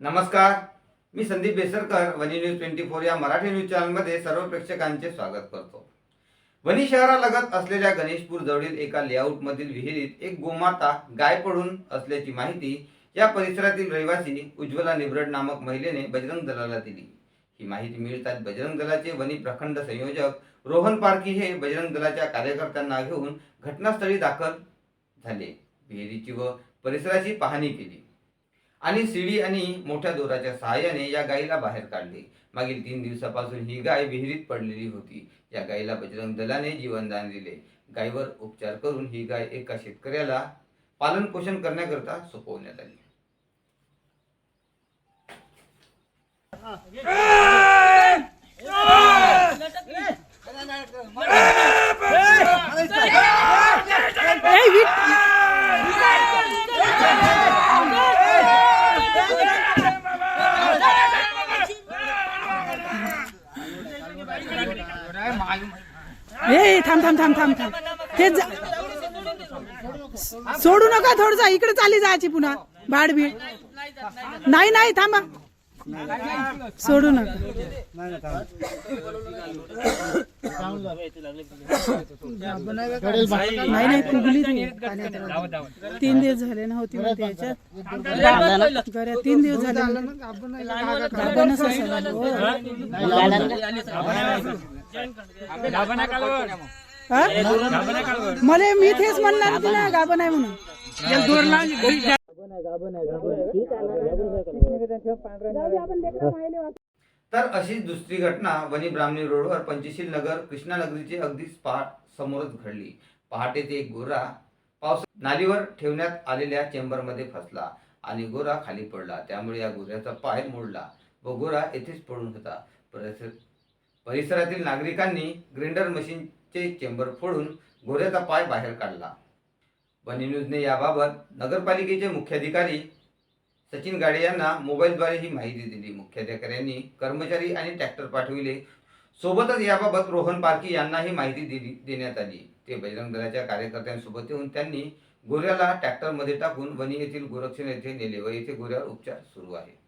नमस्कार मी संदीप बेसरकर वनी न्यूज ट्वेंटी फोर या मराठी न्यूज चॅनलमध्ये सर्व प्रेक्षकांचे स्वागत करतो. वनी शहरालगत असलेल्या गणेशपूर जवळील एका लेआउटमधील विहिरीत एक गोमाता गाय पडून असल्याची माहिती या परिसरातील रहिवासी उज्ज्वला निब्रड नामक महिलेने बजरंग दलाला दिली. ही माहिती मिळताच बजरंग दलाचे वनी प्रखंड संयोजक रोहन पारकी हे बजरंग दलाच्या कार्यकर्त्यांना घेऊन घटनास्थळी दाखल झाले. विहिरीची व परिसराची पाहणी केली. आणि सीडी आणि मोठ्या दोराच्या सहाय्याने या गायीला बाहेर काढले. मागील तीन दिवसापासून ही गाय विहिरीत पडलेली होती. या गायीला बजरंग दलाने जीवनदान दिले. गायीवर उपचार करून ही गाय एका शेतकऱ्याला पालन पोषण करण्याकरता सोपवण्यात आली. हे थांब थांब थांब थांब थांब. ते जा- सोडू नका थोडस इकडे चाली जायची पुन्हा. भाड बीड. नाही नाही थांबा. सोडू नका. नाही नाही फुगली ती. तीन दिवस झाले ना होती म्हणते याच्यात. बऱ्या तीन दिवस झाले गाभणच असेल. हो. मला मी तेच म्हणणार होती ना गाभण आहे म्हणून. तर अशीच दुसरी घटना वनी ब्राह्मणी रोडवर पंचशील नगर कृष्णा नगरीचे अगदी पहाट समोरच घडली. पहाटेचे एक गोरा पावस नालीवर ठेवण्यात आलेल्या चेंबरमध्ये फसला आणि गोरा खाली पडला. त्यामुळे या गोऱ्याचा पाय मोडला व गोरा येथेच पडून होता. परिसर परिसरातील नागरिकांनी ग्राइंडर मशीनचे चेंबर फोडून गोऱ्याचा पाय बाहेर काढला. वनी न्यूजने याबाबत नगरपालिकेचे मुख्याधिकारी सचिन गाडे यांना मोबाईलद्वारे ही माहिती दिली. मुख्याधिकाऱ्यांनी कर्मचारी आणि ट्रॅक्टर पाठविले. सोबतच याबाबत रोहन पारखी यांनाही माहिती दिली देण्यात आली. ते बजरंग दलाच्या कार्यकर्त्यांसोबत येऊन त्यांनी गोऱ्याला ट्रॅक्टरमध्ये टाकून वणी येथील गोरक्षण येथे नेले व येथे गोऱ्यावर उपचार सुरू आहे